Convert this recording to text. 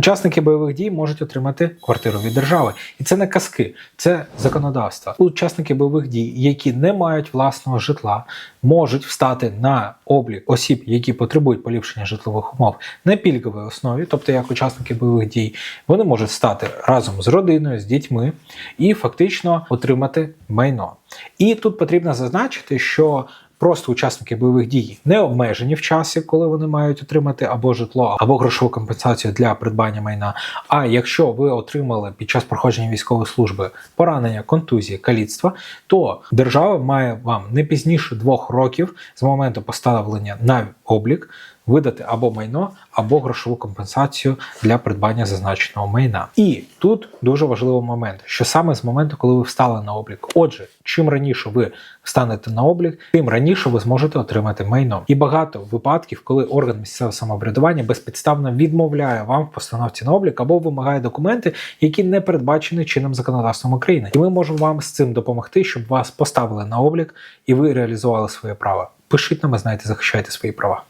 Учасники бойових дій можуть отримати квартиру від держави, і це не казки, це законодавство. Учасники бойових дій, які не мають власного житла, можуть встати на облік осіб, які потребують поліпшення житлових умов на пільговій основі, тобто як учасники бойових дій, вони можуть стати разом з родиною, з дітьми і фактично отримати майно. І тут потрібно зазначити, що Просто учасники бойових дій не обмежені в часі, коли вони мають отримати або житло, або грошову компенсацію для придбання майна. А якщо ви отримали під час проходження військової служби поранення, контузії, каліцтва, то держава має вам не пізніше двох років з моменту поставлення на облік видати або майно, або грошову компенсацію для придбання зазначеного майна. І тут дуже важливий момент, що саме з моменту, коли ви встали на облік. Отже, чим раніше ви встанете на облік, тим раніше ви зможете отримати майно. І багато випадків, коли орган місцевого самоврядування безпідставно відмовляє вам в постановці на облік або вимагає документи, які не передбачені чинним законодавством України. І ми можемо вам з цим допомогти, щоб вас поставили на облік і ви реалізували своє право. Пишіть нам, знаєте, захищайте свої права.